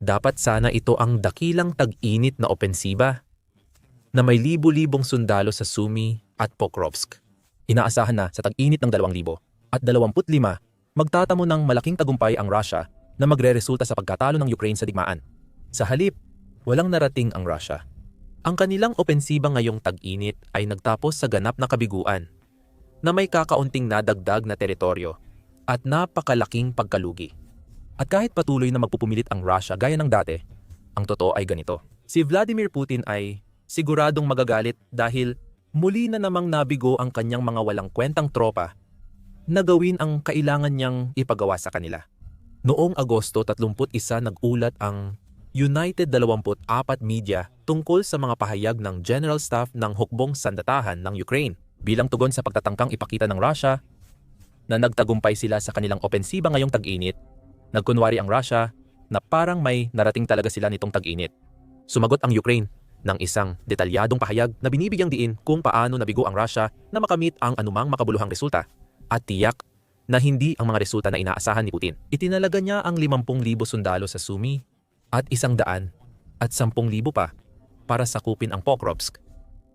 Dapat sana ito ang dakilang tag-init na opensiba na may libu-libong sundalo sa Sumi at Pokrovsk. Inaasahan na sa tag-init ng 2,000 at 25 magtatamo ng malaking tagumpay ang Russia na magre-resulta sa pagkatalo ng Ukraine sa digmaan. Sa halip, walang narating ang Russia. Ang kanilang opensiba ngayong tag-init ay nagtapos sa ganap na kabiguan na may kakaunting nadagdag na teritoryo at napakalaking pagkalugi. At kahit patuloy na magpupumilit ang Russia gaya ng dati, ang totoo ay ganito. Si Vladimir Putin ay siguradong magagalit dahil muli na namang nabigo ang kanyang mga walang kwentang tropa na gawin ang kailangan niyang ipagawa sa kanila. Noong Agosto 31 nag-ulat ang United 24 Media tungkol sa mga pahayag ng General Staff ng Hukbong Sandatahan ng Ukraine bilang tugon sa pagtatangkang ipakita ng Russia na nagtagumpay sila sa kanilang opensiba ngayong tag-init Nagkunwari ang Russia na parang may narating talaga sila nitong tag-init. Sumagot ang Ukraine ng isang detalyadong pahayag na binibigyang diin kung paano nabigo ang Russia na makamit ang anumang makabuluhang resulta at tiyak na hindi ang mga resulta na inaasahan ni Putin. Itinalaga niya ang 50,000 sundalo sa Sumi at isang daan at 10,000 pa para sakupin ang Pokrovsk.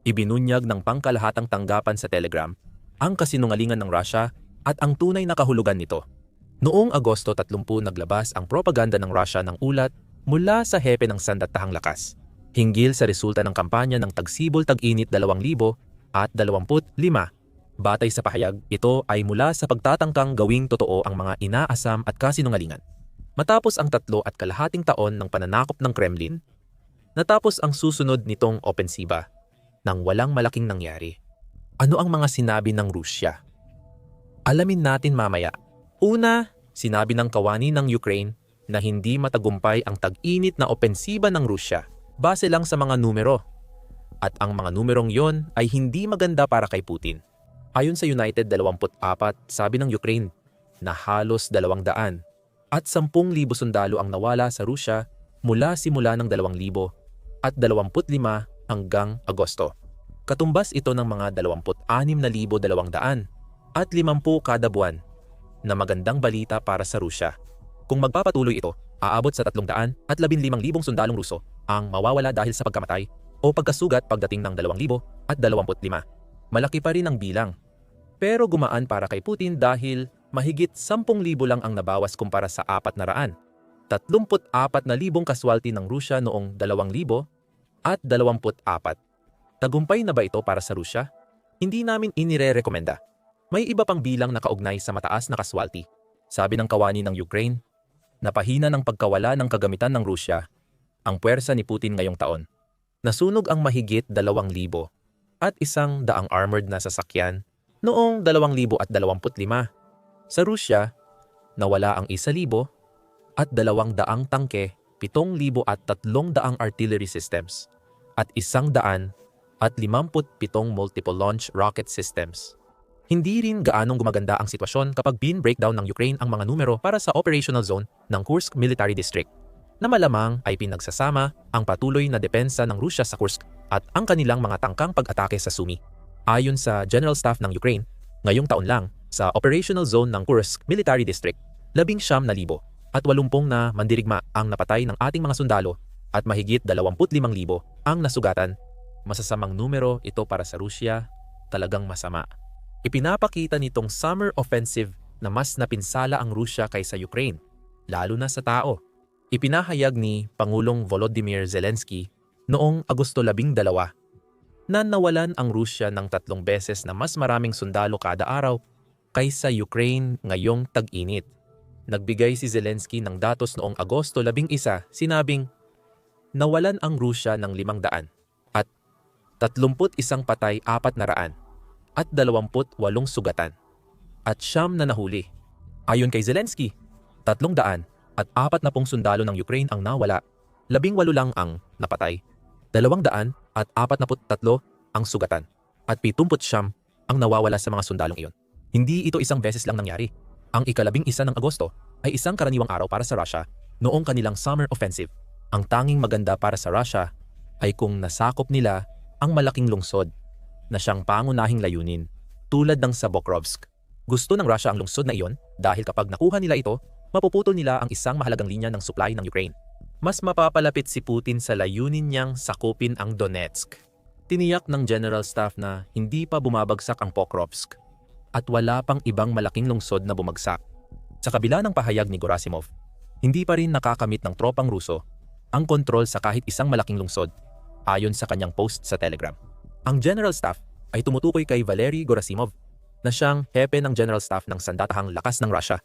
Ibinunyag ng pangkalahatang tanggapan sa Telegram ang kasinungalingan ng Russia at ang tunay na kahulugan nito. Noong Agosto 30 naglabas ang propaganda ng Russia ng ulat mula sa hepe ng sandatahang lakas, hinggil sa resulta ng kampanya ng Tagsibol Tag-init 2,000 at 25. Batay sa pahayag, ito ay mula sa pagtatangkang gawing totoo ang mga inaasam at kasinungalingan. Matapos ang tatlo at kalahating taon ng pananakop ng Kremlin, natapos ang susunod nitong opensiba nang walang malaking nangyari. Ano ang mga sinabi ng Rusya? Alamin natin mamaya Una, sinabi ng kawani ng Ukraine na hindi matagumpay ang tag-init na opensiba ng Rusya base lang sa mga numero. At ang mga numerong yon ay hindi maganda para kay Putin. Ayon sa United 24, sabi ng Ukraine na halos 200 at 10,000 sundalo ang nawala sa Rusya mula simula ng 2,000 at 25 hanggang Agosto. Katumbas ito ng mga 26,200 at 50 kada buwan na magandang balita para sa Rusya. Kung magpapatuloy ito, aabot sa 300 at 15,000 sundalong Ruso ang mawawala dahil sa pagkamatay o pagkasugat pagdating ng 2,000 at 25. Malaki pa rin ang bilang. Pero gumaan para kay Putin dahil mahigit 10,000 lang ang nabawas kumpara sa 400. 34 na libong kaswalti ng Rusya noong 2,000 at 24. Tagumpay na ba ito para sa Rusya? Hindi namin inire-rekomenda. May iba pang bilang na kaugnay sa mataas na kaswalti. Sabi ng kawani ng Ukraine, napahina ng pagkawala ng kagamitan ng Rusya ang puwersa ni Putin ngayong taon. Nasunog ang mahigit 2,000 at isang daang armored na sasakyan noong 2025. Sa Rusya, nawala ang 1,000 at 200 tangke, 7,000 at 300 artillery systems at 100 at 57 multiple launch rocket systems. Hindi rin gaanong gumaganda ang sitwasyon kapag bin-breakdown ng Ukraine ang mga numero para sa operational zone ng Kursk Military District na malamang ay pinagsasama ang patuloy na depensa ng Rusya sa Kursk at ang kanilang mga tangkang pag-atake sa Sumi. Ayon sa General Staff ng Ukraine, ngayong taon lang sa operational zone ng Kursk Military District, labing siyam na libo at walumpong na mandirigma ang napatay ng ating mga sundalo at mahigit 25,000 ang nasugatan. Masasamang numero ito para sa Rusya, talagang masama. Ipinapakita nitong summer offensive na mas napinsala ang Rusya kaysa Ukraine, lalo na sa tao. Ipinahayag ni Pangulong Volodymyr Zelensky noong Agosto 12 na nawalan ang Rusya ng tatlong beses na mas maraming sundalo kada araw kaysa Ukraine ngayong tag-init. Nagbigay si Zelensky ng datos noong Agosto 11, sinabing nawalan ang Rusya ng 500 at 31 patay 400 at 28 sugatan at siyam na nahuli. Ayon kay Zelensky, 300 at 40 sundalo ng Ukraine ang nawala, 18 lang ang napatay, 200 at 43 ang sugatan, at 70 siyam ang nawawala sa mga sundalong iyon. Hindi ito isang beses lang nangyari. Ang ikalabing isa ng Agosto ay isang karaniwang araw para sa Russia noong kanilang summer offensive. Ang tanging maganda para sa Russia ay kung nasakop nila ang malaking lungsod na siyang pangunahing layunin, tulad ng sa Bokrovsk. Gusto ng Russia ang lungsod na iyon dahil kapag nakuha nila ito, mapuputol nila ang isang mahalagang linya ng supply ng Ukraine. mas mapapalapit si Putin sa layunin niyang sakupin ang Donetsk. Tiniyak ng General Staff na hindi pa bumabagsak ang Pokrovsk at wala pang ibang malaking lungsod na bumagsak. Sa kabila ng pahayag ni Gerasimov, hindi pa rin nakakamit ng tropang Ruso ang kontrol sa kahit isang malaking lungsod ayon sa kanyang post sa Telegram. Ang General Staff ay tumutukoy kay Valery Gerasimov na siyang hepe ng General Staff ng sandatahang lakas ng Russia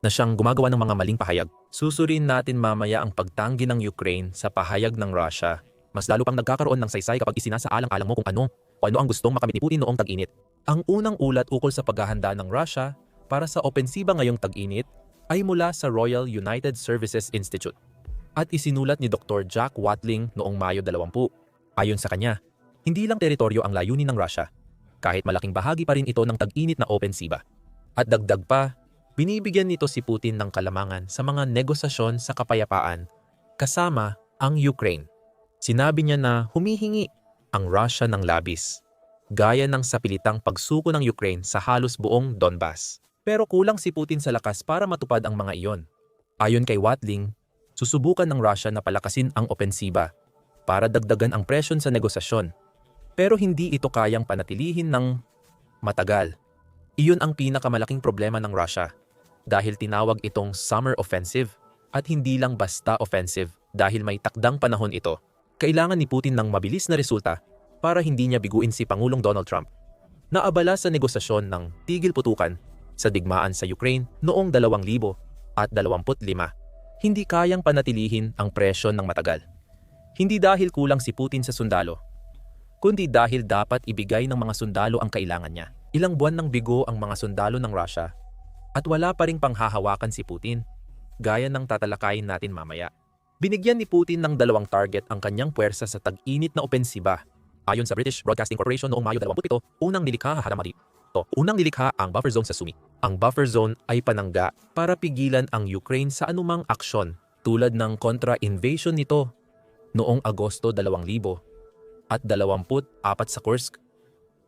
na siyang gumagawa ng mga maling pahayag. Susurin natin mamaya ang pagtanggi ng Ukraine sa pahayag ng Russia. Mas lalo pang nagkakaroon ng saysay kapag isinasaalang-alang mo kung ano o ano ang gustong makamit ni Putin noong tag-init. Ang unang ulat ukol sa paghahanda ng Russia para sa opensiba ngayong tag-init ay mula sa Royal United Services Institute at isinulat ni Dr. Jack Watling noong Mayo 20. Ayon sa kanya, hindi lang teritoryo ang layunin ng Russia, kahit malaking bahagi pa rin ito ng tag-init na opensiba. At dagdag pa, binibigyan nito si Putin ng kalamangan sa mga negosasyon sa kapayapaan kasama ang Ukraine. Sinabi niya na humihingi ang Russia ng labis, gaya ng sapilitang pagsuko ng Ukraine sa halos buong Donbas. Pero kulang si Putin sa lakas para matupad ang mga iyon. Ayon kay Watling, susubukan ng Russia na palakasin ang opensiba para dagdagan ang presyon sa negosasyon. Pero hindi ito kayang panatilihin ng matagal. Iyon ang pinakamalaking problema ng Russia dahil tinawag itong summer offensive at hindi lang basta offensive dahil may takdang panahon ito. Kailangan ni Putin ng mabilis na resulta para hindi niya biguin si Pangulong Donald Trump. Naabala sa negosasyon ng tigil putukan sa digmaan sa Ukraine noong 2025, hindi kayang panatilihin ang presyon ng matagal. Hindi dahil kulang si Putin sa sundalo, kundi dahil dapat ibigay ng mga sundalo ang kailangan niya. Ilang buwan ng bigo ang mga sundalo ng Russia at wala pa ring panghahawakan si Putin, gaya ng tatalakayin natin mamaya. Binigyan ni Putin ng dalawang target ang kanyang puwersa sa tag-init na opensiba. Ayon sa British Broadcasting Corporation noong Mayo 27, unang nilikha haharamari. To, unang nilikha ang buffer zone sa Sumi. Ang buffer zone ay panangga para pigilan ang Ukraine sa anumang aksyon tulad ng contra-invasion nito noong Agosto 2000 at 24 sa Kursk.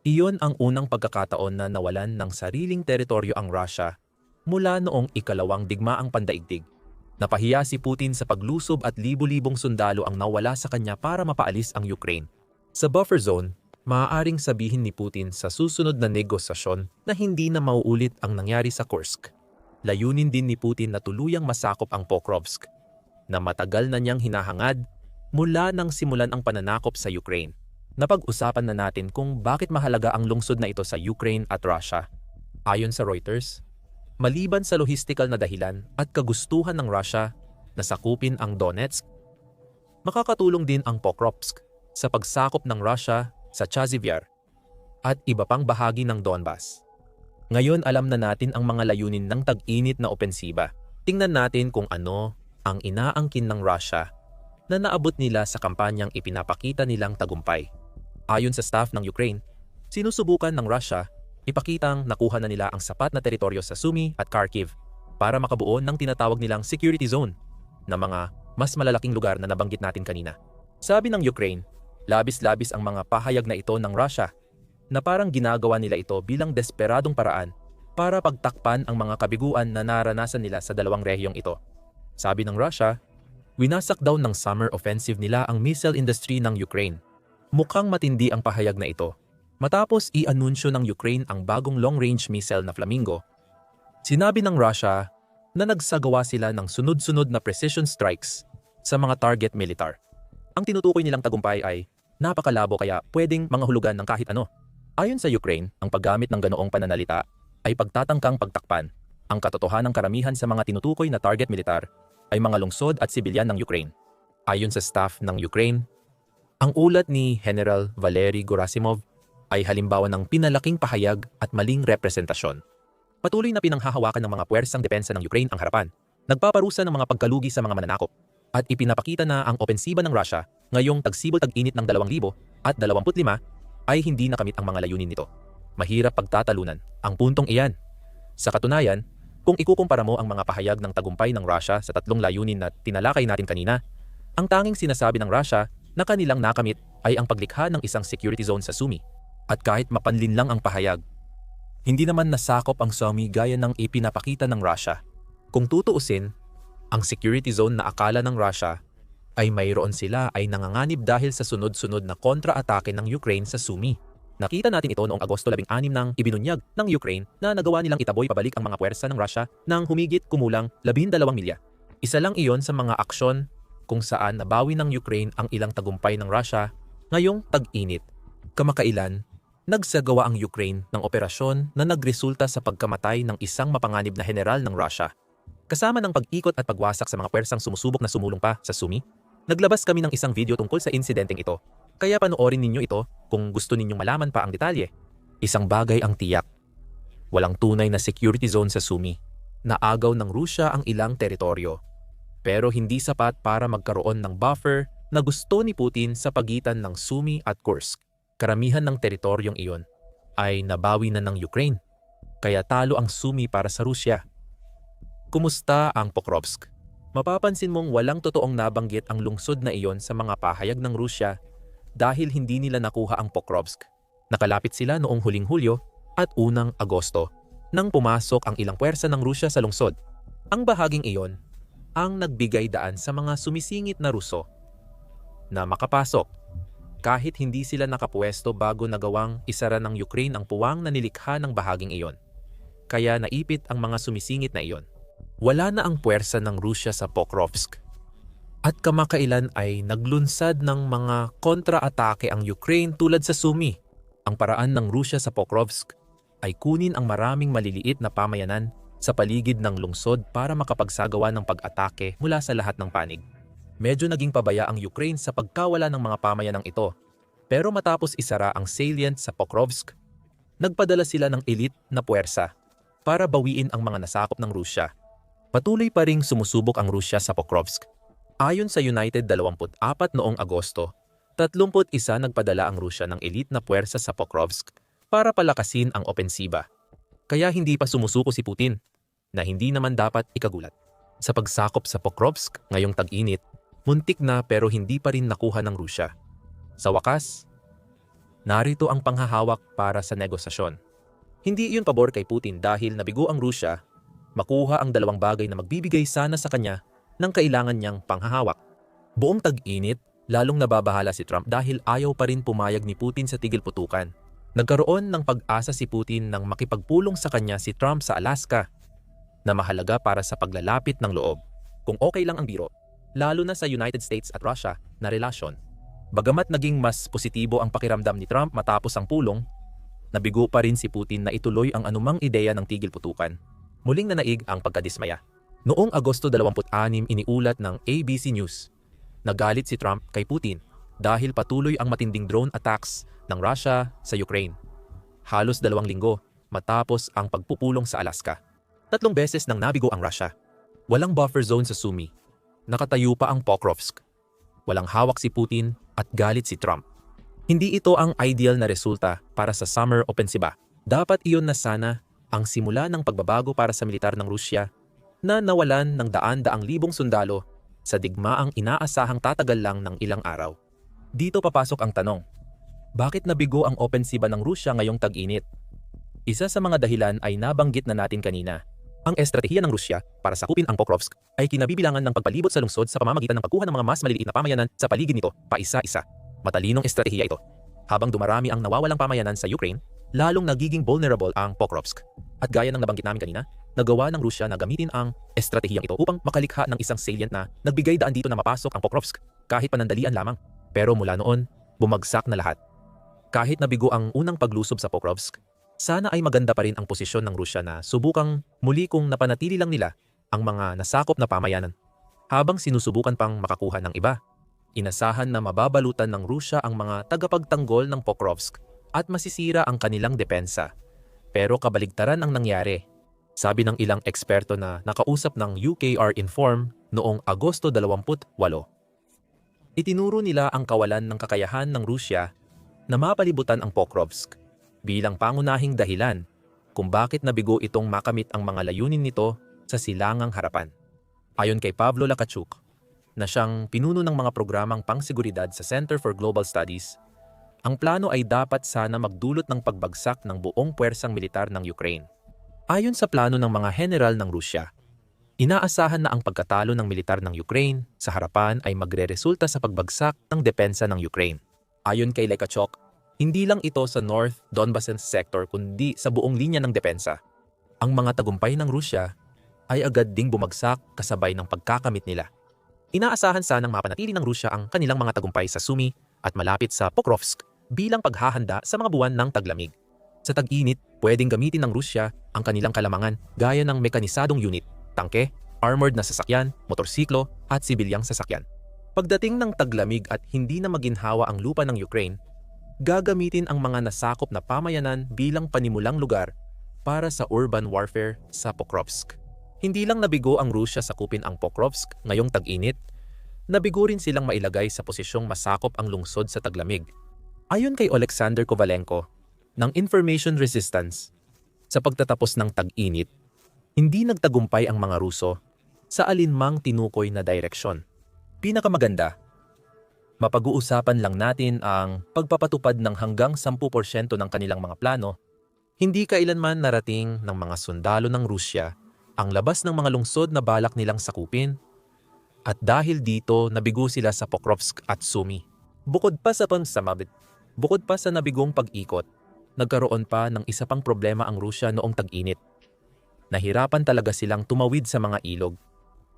Iyon ang unang pagkakataon na nawalan ng sariling teritoryo ang Russia mula noong ikalawang digmaang pandaigdig. Napahiya si Putin sa paglusob at libu-libong sundalo ang nawala sa kanya para mapaalis ang Ukraine. Sa buffer zone, maaaring sabihin ni Putin sa susunod na negosasyon na hindi na mauulit ang nangyari sa Kursk. Layunin din ni Putin na tuluyang masakop ang Pokrovsk, na matagal na niyang hinahangad mula nang simulan ang pananakop sa Ukraine. Napag-usapan na natin kung bakit mahalaga ang lungsod na ito sa Ukraine at Russia. Ayon sa Reuters, Maliban sa logistical na dahilan at kagustuhan ng Russia na sakupin ang Donetsk, makakatulong din ang Pokrovsk sa pagsakop ng Russia sa Chazivyar at iba pang bahagi ng Donbas. Ngayon alam na natin ang mga layunin ng tag-init na opensiba. Tingnan natin kung ano ang inaangkin ng Russia na naabot nila sa kampanyang ipinapakita nilang tagumpay. Ayon sa staff ng Ukraine, sinusubukan ng Russia ipakitang nakuha na nila ang sapat na teritoryo sa Sumy at Kharkiv para makabuo ng tinatawag nilang security zone na mga mas malalaking lugar na nabanggit natin kanina. Sabi ng Ukraine, labis-labis ang mga pahayag na ito ng Russia na parang ginagawa nila ito bilang desperadong paraan para pagtakpan ang mga kabiguan na naranasan nila sa dalawang rehiyong ito. Sabi ng Russia, winasak daw ng summer offensive nila ang missile industry ng Ukraine. Mukhang matindi ang pahayag na ito Matapos i-anunsyo ng Ukraine ang bagong long-range missile na Flamingo, sinabi ng Russia na nagsagawa sila ng sunod-sunod na precision strikes sa mga target militar. Ang tinutukoy nilang tagumpay ay napakalabo kaya pwedeng mga hulugan ng kahit ano. Ayon sa Ukraine, ang paggamit ng ganoong pananalita ay pagtatangkang pagtakpan. Ang katotohanan ng karamihan sa mga tinutukoy na target militar ay mga lungsod at sibilyan ng Ukraine. Ayon sa staff ng Ukraine, ang ulat ni General Valery Gerasimov ay halimbawa ng pinalaking pahayag at maling representasyon. Patuloy na pinanghahawakan ng mga puwersang depensa ng Ukraine ang harapan, nagpaparusa ng mga pagkalugi sa mga mananakop, at ipinapakita na ang opensiba ng Russia ngayong tagsibol tag-init ng 2000 at 25 ay hindi nakamit ang mga layunin nito. Mahirap pagtatalunan ang puntong iyan. Sa katunayan, kung ikukumpara mo ang mga pahayag ng tagumpay ng Russia sa tatlong layunin na tinalakay natin kanina, ang tanging sinasabi ng Russia na kanilang nakamit ay ang paglikha ng isang security zone sa Sumy at kahit mapanlin lang ang pahayag, hindi naman nasakop ang Sumy gaya ng ipinapakita ng Russia. Kung tutuusin, ang security zone na akala ng Russia ay mayroon sila ay nanganganib dahil sa sunod-sunod na kontra-atake ng Ukraine sa Sumy. Nakita natin ito noong Agosto 16 nang ibinunyag ng Ukraine na nagawa nilang itaboy pabalik ang mga puwersa ng Russia ng humigit kumulang 12 milya. Isa lang iyon sa mga aksyon kung saan nabawi ng Ukraine ang ilang tagumpay ng Russia ngayong tag-init. Kamakailan, nagsagawa ang Ukraine ng operasyon na nagresulta sa pagkamatay ng isang mapanganib na general ng Russia. Kasama ng pag-ikot at pagwasak sa mga pwersang sumusubok na sumulong pa sa Sumy, naglabas kami ng isang video tungkol sa insidenteng ito. Kaya panoorin ninyo ito kung gusto ninyong malaman pa ang detalye. Isang bagay ang tiyak. Walang tunay na security zone sa Sumy. Naagaw ng Rusya ang ilang teritoryo. Pero hindi sapat para magkaroon ng buffer na gusto ni Putin sa pagitan ng Sumy at Kursk. Karamihan ng teritoryong iyon ay nabawi na ng Ukraine. Kaya talo ang Sumy para sa Rusya. Kumusta ang Pokrovsk? Mapapansin mong walang totoong nabanggit ang lungsod na iyon sa mga pahayag ng Rusya dahil hindi nila nakuha ang Pokrovsk. Nakalapit sila noong huling Hulyo at unang Agosto nang pumasok ang ilang puwersa ng Rusya sa lungsod. Ang bahaging iyon ang nagbigay daan sa mga sumisingit na Ruso na makapasok kahit hindi sila nakapwesto bago nagawang isara ng Ukraine ang puwang na nilikha ng bahaging iyon. Kaya naipit ang mga sumisingit na iyon. Wala na ang puwersa ng Rusya sa Pokrovsk. At kamakailan ay naglunsad ng mga kontra-atake ang Ukraine tulad sa Sumy. Ang paraan ng Rusya sa Pokrovsk ay kunin ang maraming maliliit na pamayanan sa paligid ng lungsod para makapagsagawa ng pag-atake mula sa lahat ng panig. Medyo naging pabaya ang Ukraine sa pagkawala ng mga pamayanang ito. Pero matapos isara ang salient sa Pokrovsk, nagpadala sila ng elite na puwersa para bawiin ang mga nasakop ng Rusya. Patuloy pa ring sumusubok ang Rusya sa Pokrovsk. Ayon sa United 24 noong Agosto, 31 nagpadala ang Rusya ng elite na puwersa sa Pokrovsk para palakasin ang opensiba. Kaya hindi pa sumusuko si Putin, na hindi naman dapat ikagulat. Sa pagsakop sa Pokrovsk ngayong tag-init, muntik na pero hindi pa rin nakuha ng Rusya. Sa wakas, narito ang panghahawak para sa negosasyon. Hindi iyon pabor kay Putin dahil nabigo ang Rusya makuha ang dalawang bagay na magbibigay sana sa kanya ng kailangan niyang panghahawak. Buong tag-init, lalong nababahala si Trump dahil ayaw pa rin pumayag ni Putin sa tigil putukan. Nagkaroon ng pag-asa si Putin nang makipagpulong sa kanya si Trump sa Alaska na mahalaga para sa paglalapit ng loob. Kung okay lang ang biro, lalo na sa United States at Russia na relasyon. Bagamat naging mas positibo ang pakiramdam ni Trump matapos ang pulong, nabigo pa rin si Putin na ituloy ang anumang ideya ng tigil putukan. Muling nanaig ang pagkadismaya. Noong Agosto 26 iniulat ng ABC News, nagalit si Trump kay Putin dahil patuloy ang matinding drone attacks ng Russia sa Ukraine. Halos dalawang linggo matapos ang pagpupulong sa Alaska. Tatlong beses nang nabigo ang Russia. Walang buffer zone sa Sumy. Nakatayo pa ang Pokrovsk. Walang hawak si Putin at galit si Trump. Hindi ito ang ideal na resulta para sa summer offensive. Dapat iyon na sana ang simula ng pagbabago para sa militar ng Rusya na nawalan ng daan-daang libong sundalo sa digmaang inaasahang tatagal lang ng ilang araw. Dito papasok ang tanong, bakit nabigo ang opensiba ng Rusya ngayong tag-init? Isa sa mga dahilan ay nabanggit na natin kanina. Ang estratehiya ng Rusya para sakupin ang Pokrovsk ay kinabibilangan ng pagpalibot sa lungsod sa pamamagitan ng pagkuha ng mga mas maliliit na pamayanan sa paligid nito, paisa-isa. Matalinong estratehiya ito. Habang dumarami ang nawawalang pamayanan sa Ukraine, lalong nagiging vulnerable ang Pokrovsk. At gaya ng nabanggit namin kanina, nagawa ng Rusya na gamitin ang estratehiyang ito upang makalikha ng isang salient na nagbigay daan dito na mapasok ang Pokrovsk kahit panandalian lamang. Pero mula noon, bumagsak na lahat. Kahit nabigo ang unang paglusob sa Pokrovsk, sana ay maganda pa rin ang posisyon ng Rusya na subukang muli kung napanatili lang nila ang mga nasakop na pamayanan habang sinusubukan pang makakuha ng iba. Inasahan na mababalutan ng Rusya ang mga tagapagtanggol ng Pokrovsk at masisira ang kanilang depensa. Pero kabaligtaran ang nangyari. Sabi ng ilang eksperto na nakausap ng UKR Inform noong Agosto 28. Itinuro nila ang kawalan ng kakayahan ng Rusya na mapalibutan ang Pokrovsk bilang pangunahing dahilan kung bakit nabigo itong makamit ang mga layunin nito sa silangang harapan. Ayon kay Pablo Lakachuk, na siyang pinuno ng mga programang pangseguridad sa Center for Global Studies, ang plano ay dapat sana magdulot ng pagbagsak ng buong puwersang militar ng Ukraine. Ayon sa plano ng mga general ng Rusya, Inaasahan na ang pagkatalo ng militar ng Ukraine sa harapan ay magreresulta sa pagbagsak ng depensa ng Ukraine. Ayon kay Lekachok, hindi lang ito sa North Donbass sector kundi sa buong linya ng depensa. Ang mga tagumpay ng Rusya ay agad ding bumagsak kasabay ng pagkakamit nila. Inaasahan sanang mapanatili ng Rusya ang kanilang mga tagumpay sa Sumy at malapit sa Pokrovsk bilang paghahanda sa mga buwan ng taglamig. Sa tag-init, pwedeng gamitin ng Rusya ang kanilang kalamangan gaya ng mekanisadong unit, tangke, armored na sasakyan, motorsiklo at sibilyang sasakyan. Pagdating ng taglamig at hindi na maginhawa ang lupa ng Ukraine, gagamitin ang mga nasakop na pamayanan bilang panimulang lugar para sa urban warfare sa Pokrovsk. Hindi lang nabigo ang Rusya sakupin ang Pokrovsk ngayong tag-init, nabigo rin silang mailagay sa posisyong masakop ang lungsod sa taglamig. Ayon kay Alexander Kovalenko ng Information Resistance, sa pagtatapos ng tag-init, hindi nagtagumpay ang mga Ruso sa alinmang tinukoy na direksyon. Pinakamaganda, mapag-uusapan lang natin ang pagpapatupad ng hanggang 10% ng kanilang mga plano, hindi kailanman narating ng mga sundalo ng Rusya ang labas ng mga lungsod na balak nilang sakupin at dahil dito nabigo sila sa Pokrovsk at Sumy. Bukod pa sa pansamabit, bukod pa sa nabigong pag-ikot, nagkaroon pa ng isa pang problema ang Rusya noong tag-init. Nahirapan talaga silang tumawid sa mga ilog.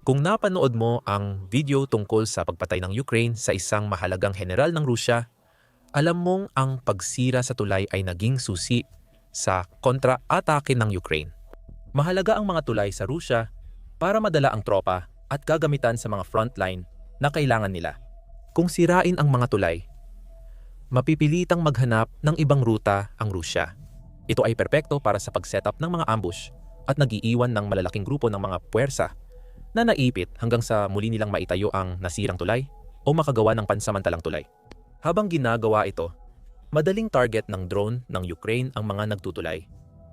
Kung napanood mo ang video tungkol sa pagpatay ng Ukraine sa isang mahalagang general ng Rusya, alam mong ang pagsira sa tulay ay naging susi sa kontra-atake ng Ukraine. Mahalaga ang mga tulay sa Rusya para madala ang tropa at gagamitan sa mga frontline na kailangan nila. Kung sirain ang mga tulay, mapipilitang maghanap ng ibang ruta ang Rusya. Ito ay perpekto para sa pag-setup ng mga ambush at nagiiwan ng malalaking grupo ng mga puwersa na naipit hanggang sa muli nilang maitayo ang nasirang tulay o makagawa ng pansamantalang tulay. Habang ginagawa ito, madaling target ng drone ng Ukraine ang mga nagtutulay.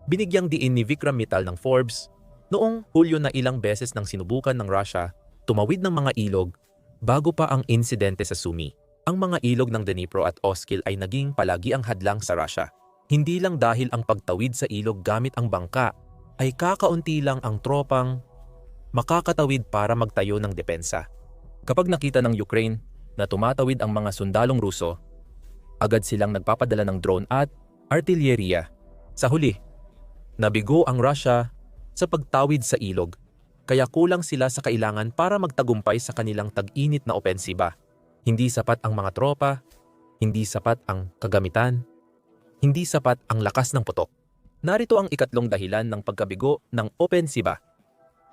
Binigyang diin ni Vikram Mittal ng Forbes noong Hulyo na ilang beses nang sinubukan ng Russia tumawid ng mga ilog bago pa ang insidente sa Sumy. Ang mga ilog ng Dnipro at Oskil ay naging palagi ang hadlang sa Russia. Hindi lang dahil ang pagtawid sa ilog gamit ang bangka ay kakaunti lang ang tropang makakatawid para magtayo ng depensa. Kapag nakita ng Ukraine na tumatawid ang mga sundalong Ruso, agad silang nagpapadala ng drone at artilyeriya. Sa huli, nabigo ang Russia sa pagtawid sa ilog, kaya kulang sila sa kailangan para magtagumpay sa kanilang tag-init na opensiba. Hindi sapat ang mga tropa, hindi sapat ang kagamitan, hindi sapat ang lakas ng putok. Narito ang ikatlong dahilan ng pagkabigo ng opensiba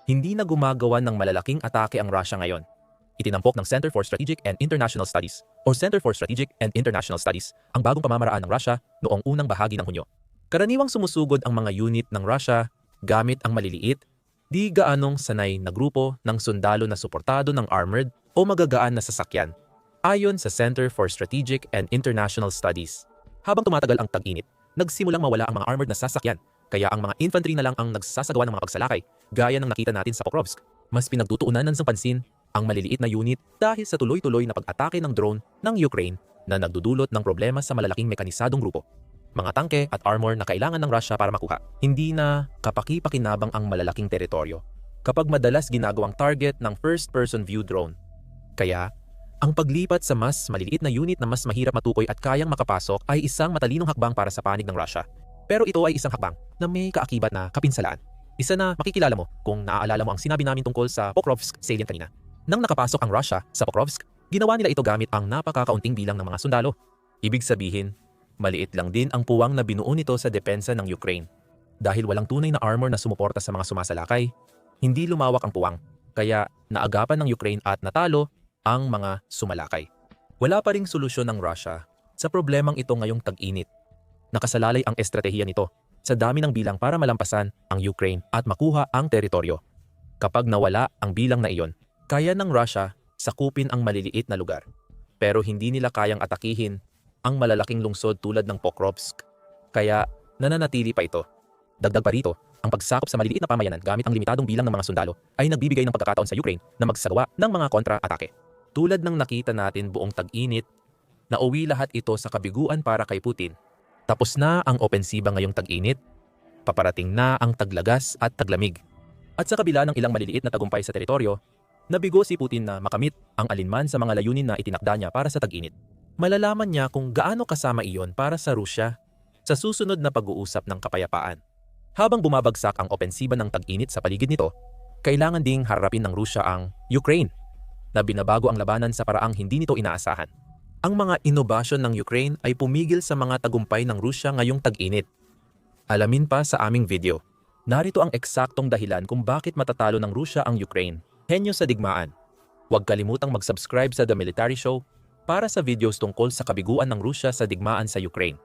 hindi na gumagawa ng malalaking atake ang Russia ngayon. Itinampok ng Center for Strategic and International Studies o Center for Strategic and International Studies ang bagong pamamaraan ng Russia noong unang bahagi ng Hunyo. Karaniwang sumusugod ang mga unit ng Russia gamit ang maliliit, di gaanong sanay na grupo ng sundalo na suportado ng armored o magagaan na sasakyan, ayon sa Center for Strategic and International Studies. Habang tumatagal ang tag-init, nagsimulang mawala ang mga armored na sasakyan kaya ang mga infantry na lang ang nagsasagawa ng mga pagsalakay, gaya ng nakita natin sa Pokrovsk. Mas pinagtutuunan ng pansin ang maliliit na unit dahil sa tuloy-tuloy na pag-atake ng drone ng Ukraine na nagdudulot ng problema sa malalaking mekanisadong grupo. Mga tangke at armor na kailangan ng Russia para makuha. Hindi na kapaki-pakinabang ang malalaking teritoryo kapag madalas ginagawang target ng first-person view drone. Kaya, ang paglipat sa mas maliliit na unit na mas mahirap matukoy at kayang makapasok ay isang matalinong hakbang para sa panig ng Russia. Pero ito ay isang hakbang na may kaakibat na kapinsalaan. Isa na makikilala mo kung naaalala mo ang sinabi namin tungkol sa Pokrovsk salient kanina. Nang nakapasok ang Russia sa Pokrovsk, ginawa nila ito gamit ang napakakaunting bilang ng mga sundalo. Ibig sabihin, maliit lang din ang puwang na binuo nito sa depensa ng Ukraine. Dahil walang tunay na armor na sumuporta sa mga sumasalakay, hindi lumawak ang puwang, kaya naagapan ng Ukraine at natalo ang mga sumalakay. Wala pa ring solusyon ng Russia sa problemang ito ngayong tag-init nakasalalay ang estratehiya nito sa dami ng bilang para malampasan ang Ukraine at makuha ang teritoryo. Kapag nawala ang bilang na iyon, kaya ng Russia sakupin ang maliliit na lugar. Pero hindi nila kayang atakihin ang malalaking lungsod tulad ng Pokrovsk. Kaya nananatili pa ito. Dagdag pa rito, ang pagsakop sa maliliit na pamayanan gamit ang limitadong bilang ng mga sundalo ay nagbibigay ng pagkakataon sa Ukraine na magsagawa ng mga kontra-atake. Tulad ng nakita natin buong tag-init, nauwi lahat ito sa kabiguan para kay Putin tapos na ang opensiba ngayong tag-init, paparating na ang taglagas at taglamig. At sa kabila ng ilang maliliit na tagumpay sa teritoryo, nabigo si Putin na makamit ang alinman sa mga layunin na itinakda niya para sa tag-init. Malalaman niya kung gaano kasama iyon para sa Rusya sa susunod na pag-uusap ng kapayapaan. Habang bumabagsak ang opensiba ng tag-init sa paligid nito, kailangan ding harapin ng Rusya ang Ukraine na binabago ang labanan sa paraang hindi nito inaasahan. Ang mga inobasyon ng Ukraine ay pumigil sa mga tagumpay ng Rusya ngayong tag-init. Alamin pa sa aming video. Narito ang eksaktong dahilan kung bakit matatalo ng Rusya ang Ukraine. Henyo sa digmaan. Huwag kalimutang mag-subscribe sa The Military Show para sa videos tungkol sa kabiguan ng Rusya sa digmaan sa Ukraine.